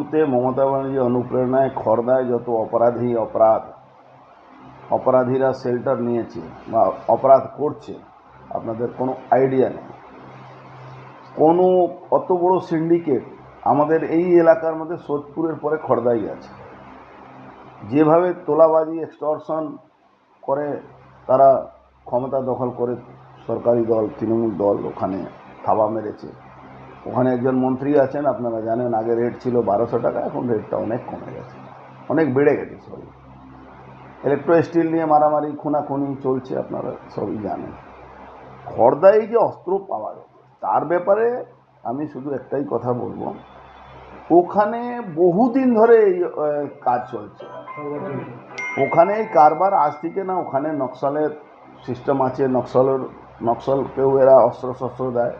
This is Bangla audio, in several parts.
মুহূর্তে মমতা ব্যানার্জি অনুপ্রেরণায় খর্দায় যত অপরাধী অপরাধ, অপরাধীরা শেল্টার নিয়েছে বা অপরাধ করছে, আপনাদের কোনো আইডিয়া নেই। কোনো অত বড় সিন্ডিকেট আমাদের এই এলাকার মধ্যে সোদপুরের পরে খর্দাই আছে। যেভাবে তোলাবাজি এক্সটর্শন করে তারা ক্ষমতা দখল করে সরকারি দল, তৃণমূল দল ওখানে থাবা মেরেছে। ওখানে একজন মন্ত্রী আছেন, আপনারা জানেন আগে রেট ছিল বারোশো টাকা, এখন রেটটা অনেক কমে গেছে। অনেক বেড়ে গেছে সরি ইলেকট্রো স্টিল নিয়ে মারামারি, খুনাখুনি চলছে, আপনারা সবই জানেন। খর্দায় যে অস্ত্র পাওয়া গেছে, তার ব্যাপারে আমি শুধু একটাই কথা বলব। ওখানে বহুদিন ধরে এই কাজ চলছে। ওখানে এই কারবার আজ থেকে না, ওখানে নকশালের সিস্টেম আছে, নকশালের, নকশালকেও এরা অস্ত্র শস্ত্র দেয়।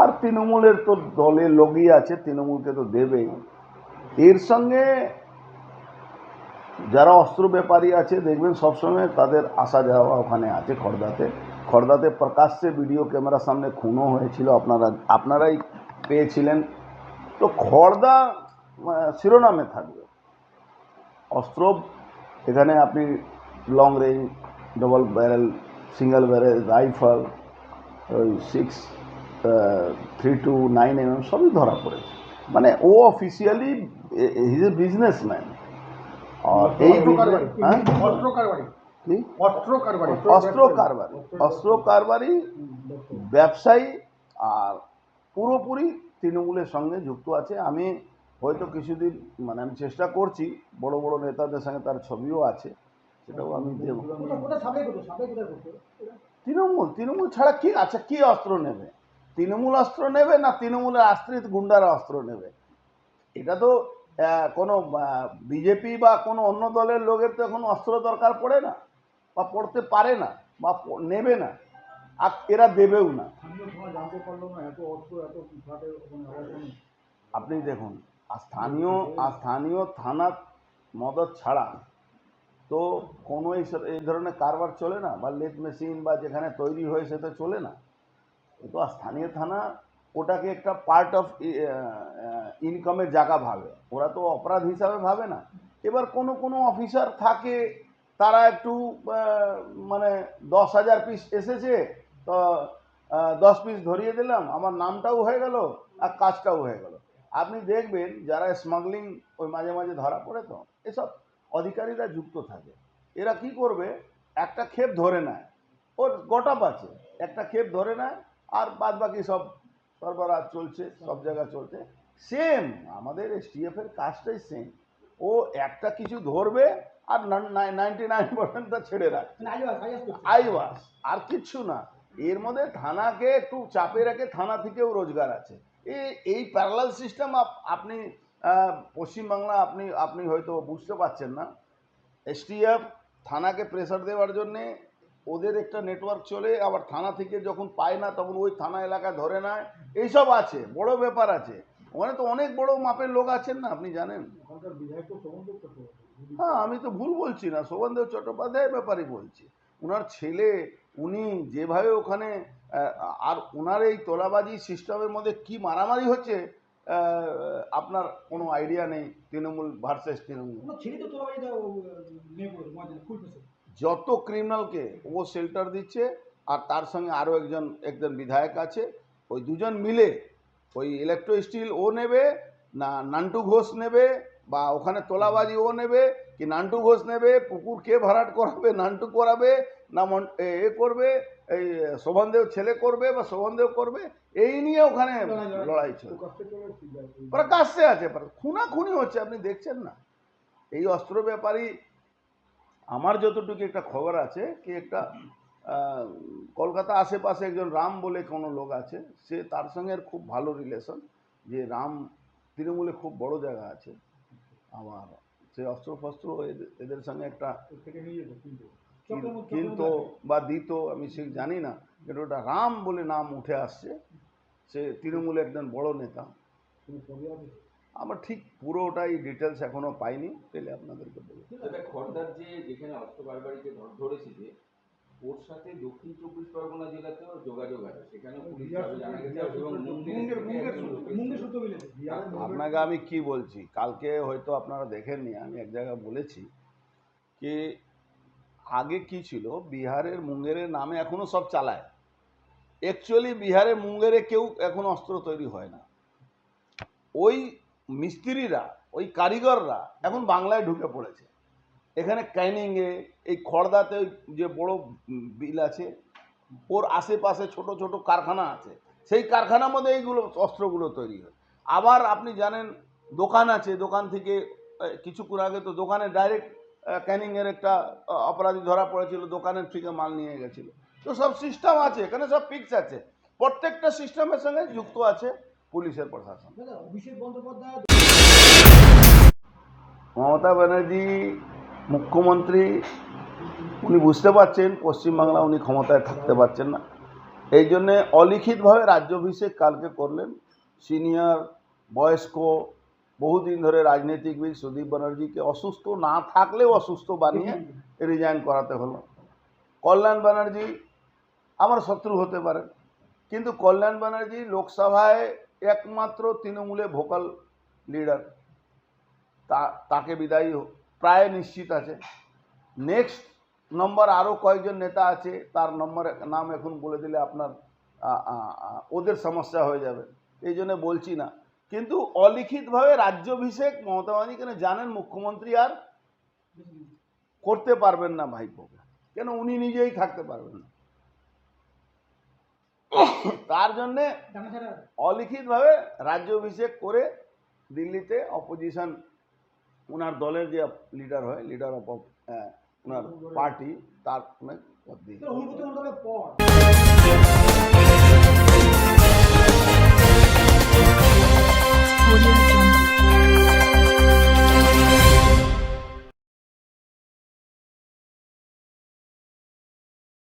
আর তৃণমূলের তো দলের লোকই আছে, তৃণমূলকে তো দেবেই। এর সঙ্গে যারা অস্ত্র ব্যাপারী আছে, দেখবেন সবসময় তাদের আসা যাওয়া ওখানে আছে খর্দাতে খর্দাতে প্রকাশ্যে ভিডিও ক্যামেরার সামনে খুনও হয়েছিল, আপনারা, আপনারাই পেয়েছিলেন। তো খর্দা শিরোনামে থাকবে। অস্ত্র, এখানে আপনি long range double barrel single barrel rifle ওই six three two nine M M সবই ধরা পড়েছে। মানে ও অফিসিয়ালি হিজ এ বিজনেসম্যান আর এই অস্ত্র কারবারি অস্ত্র কারবারি ব্যবসায়ী আর পুরোপুরি তৃণমূলের সঙ্গে যুক্ত আছে। আমি হয়তো কিছুদিন মানে আমি চেষ্টা করছি বড় বড় নেতাদের সঙ্গে তার ছবিও আছে সেটাও আমি দেবো। তৃণমূল তৃণমূল ছাড়া কি আচ্ছা কি অস্ত্র নেবে? তৃণমূল অস্ত্র নেবে না তৃণমূলের আশ্রিত গুন্ডারা অস্ত্র নেবে? এটা তো কোনো বিজেপি বা কোনো অন্য দলের লোকের তো এখন অস্ত্র দরকার পড়ে না বা পড়তে পারে না বা নেবে না। আর এরা দেবেও না। আপনি দেখুন স্থানীয় স্থানীয় থানা মদত ছাড়া তো কোনো এই ধরনের কারবার চলে না বা লেথ মেশিন বা যেখানে তৈরি হয় সেটা চলে না। তো স্থানীয় থানা ওটাকে একটা পার্ট অফ ইনকামের জায়গা ভাবে। ওরা তো অপরাধ হিসাবে ভাবে না। এবার কোনো কোনো অফিসার থাকে, তারা একটু মানে দশ হাজার পিস এসেছে, তো দশ পিস ধরিয়ে দিলাম, আমার নামটাও হয়ে গেল, আর কাজটাও হয়ে গেল। আপনি দেখবেন, যারা স্মাগলিং ওই মাঝে মাঝে ধরা পড়ে তো, এসব অধিকারীরা যুক্ত থাকে। এরা কি করবে, একটা ক্ষেপ ধরে নেয়। ওর গোটাপ আছে, একটা ক্ষেপ ধরে নেয় আর বাদ বাকি সব সরবরাহ চলছে সব জায়গায় চলছে। সেম আমাদের এসটিএফ এর কাজটাই সেম ও একটা কিছু ধরবে আর নাইনটি নাইন পার্সেন্টটা ছেড়ে রাখবে আইওয়াস আর কিচ্ছু না। এর মধ্যে থানাকে একটু চাপে রেখে থানা থেকেও রোজগার আছে। এই এই প্যারালাল সিস্টেম আপনি পশ্চিমবাংলা আপনি আপনি হয়তো বুঝতে পারছেন না। এসটিএফ থানাকে প্রেসার দেওয়ার জন্যে ওদের একটা নেটওয়ার্ক চলে আবার থানা থেকে যখন পায় না তখন ওই থানা এলাকা ধরে নেয়। এইসব আছে বড় ব্যাপার আছে। ওখানে তো অনেক বড় মাপের লোক আছেন না আপনি জানেন? হ্যাঁ আমি তো ভুল বলছি না শোভনদেব চট্টোপাধ্যায়ের ব্যাপারে বলছি। ওনার ছেলে উনি যেভাবে ওখানে আর ওনার এই তোলাবাজি সিস্টেমের মধ্যে কি মারামারি হচ্ছে আপনার কোনো আইডিয়া নেই তৃণমূল ভার্সেস তৃণমূল। ছেলে যত ক্রিমিনালকে ও শেল্টার দিচ্ছে, আর তার সঙ্গে আরও একজন একজন বিধায়ক আছে, ওই দুজন মিলে ওই ইলেকট্রো স্টিল ও নেবে, না নান্টু ঘোষ নেবে, বা ওখানে তোলাবাজি ও নেবে, কি নান্টু ঘোষ নেবে, পুকুর কে ভাড়াট করাবে, নান্টু করাবে, না মন- এ করবে, এই শোভনদেব ছেলে করবে, বা শোভনদেব করবে, এই নিয়ে ওখানে লড়াই আছে প্রকাশ্যে আছে, খুনাখুনি হচ্ছে, আপনি দেখছেন না। এই অস্ত্র ব্যাপারী আমার যতটুকু একটা খবর আছে কি একটা কলকাতা আশেপাশে একজন রাম বলে কোনো লোক আছে সে তার সঙ্গে খুব ভালো রিলেশন যে রাম তৃণমূলে খুব বড় জায়গা আছে আমার সে অস্ত্র ফস্ত্র এদের- এদের সঙ্গে একটা কিন্তু কিনতো বা দিত আমি সে জানি না কিন্তু ওটা রাম বলে নাম উঠে আসছে সে তৃণমূলে একজন বড় নেতা। আমরা ঠিক পুরোটাই ডিটেলস এখনও পাইনি পেলে আপনাদেরকে বলব। খর্দার যে যেখানে অস্ত্র কারবারিকে ধর- ধরেছে যে ওর সাথে দক্ষিণ চব্বিশ পরগনা জেলাতেও যোগাযোগ আছে সেখানে পুলিশ জানা গেছে এবং আপনাকে আমি কি বলছি? কালকে হয়তো আপনারা দেখেননি আমি এক জায়গায় বলেছি কি আগে কি ছিল? বিহারের মুঙ্গেরের নামে এখনও সব চালায়। অ্যাকচুয়ালি বিহারের মুঙ্গেরে কেউ এখন অস্ত্র তৈরি হয় না। ওই মিস্ত্রিরা, ওই কারিগররা এখন বাংলায় ঢুকে পড়েছে। এখানে ক্যানিংয়ে, এই খড়দাতে যে বড় বিল আছে, ওর আশেপাশে ছোট ছোট কারখানা আছে। সেই কারখানার মধ্যে এইগুলো অস্ত্রগুলো তৈরি হয়। আবার আপনি জানেন, দোকান আছে, দোকান থেকে কিছুক্ষণ আগে তো দোকানে ডাইরেক্ট ক্যানিংয়ের একটা অপরাধী ধরা পড়েছিল, দোকানের থেকে মাল নিয়ে গেছিল। তো সব সিস্টেম আছে, এখানে সব ফিক্স আছে। প্রত্যেকটা সিস্টেমের সঙ্গে যুক্ত আছে। পুলিশের প্রশাসন। মমতা ব্যানার্জি মুখ্যমন্ত্রী উনি বুঝতে পারছেন পশ্চিমবাংলা উনি ক্ষমতায় থাকতে পারছেন না। এই জন্যে অলিখিতভাবে রাজ্যাভিষেক কালকে করলেন। সিনিয়র বয়স্ক বহুদিন ধরে রাজনীতিবিদ সুদীপ ব্যানার্জিকে অসুস্থ না থাকলেও অসুস্থ বানিয়ে রিজাইন করাতে হলো। কল্যাণ ব্যানার্জি আমার শত্রু হতে পারে। কিন্তু কল্যাণ ব্যানার্জি লোকসভায় একমাত্র তৃণমূলে ভোকাল লিডার তা, তাকে বিদায়ী প্রায় নিশ্চিত আছে। নেক্সট নম্বর আরও কয়েকজন নেতা আছে, তার নম্বর নাম এখন বলে দিলে আপনার ওদের সমস্যা হয়ে যাবে। এই জন্য বলছি না। কিন্তু অলিখিতভাবে রাজ্যাভিষেক মমতা ব্যানার্জি কেন জানেন মুখ্যমন্ত্রী আর করতে পারবেন না ভাইপোকে কেন উনি নিজেই থাকতে পারবেন না? তার জন্যে অলিখিতভাবে রাজ্য অভিষেক করে দিল্লিতে অপোজিশন ওনার দলের যে লিডার হয় লিডার অফ ওনার পার্টি তার পদ দিয়ে